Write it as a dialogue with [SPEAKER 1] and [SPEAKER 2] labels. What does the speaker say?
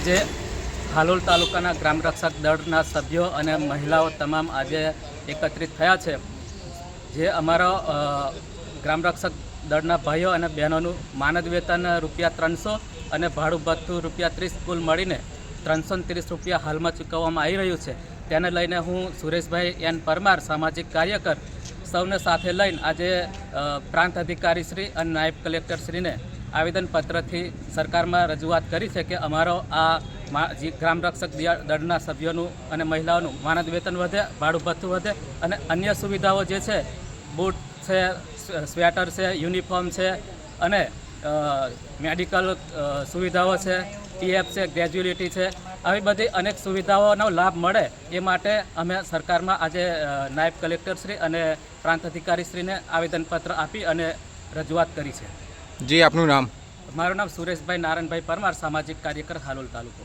[SPEAKER 1] આજે હાલોલ તાલુકાના ગ્રામ રક્ષક દળના સભ્યો અને મહિલાઓ તમામ આજે એકત્રિત થયા છે. જે અમારો ગ્રામરક્ષક ગ્રામ રક્ષક દળના ભાઈઓ અને બહેનોનું માનદ વેતન રૂપિયા ત્રણસો અને ભાડું ભથ્થું રૂપિયા ત્રીસ કુલ મળીને ત્રણસો ત્રીસ રૂપિયા હાલમાં ચૂકવવામાં આવી રહ્યું છે. તેને લઈને હું સુરેશભાઈ એન પરમાર, સામાજિક કાર્યકર, સૌને સાથે લઈને આજે પ્રાંત અધિકારી શ્રી અને નાયબ કલેક્ટર શ્રીને આવેદનપત્રથી સરકારમાં રજૂઆત કરી છે કે અમારો આ ગ્રામ રક્ષક દળના સભ્યોનું અને મહિલાઓનું માનદ વેતન વધે, ભાડું ભથ્થું વધે અને અન્ય સુવિધાઓ જે છે, બૂટ છે સ્વેટર છે, યુનિફોર્મ છે અને મેડિકલ સુવિધાઓ છે, પીએફ છે ગ્રેજ્યુએટી છે, આવી બધી અનેક સુવિધાઓનો લાભ મળે એ માટે અમે સરકારમાં આજે નાયબ કલેક્ટરશ્રી અને પ્રાંત અધિકારીશ્રીને આવેદનપત્ર આપી અને રજૂઆત કરી છે.
[SPEAKER 2] જી આપનું નામ?
[SPEAKER 1] મારું નામ સુરેશભાઈ નારાયણભાઈ પરમાર સામાજિક કાર્યકર હાલોલ તાલુકો.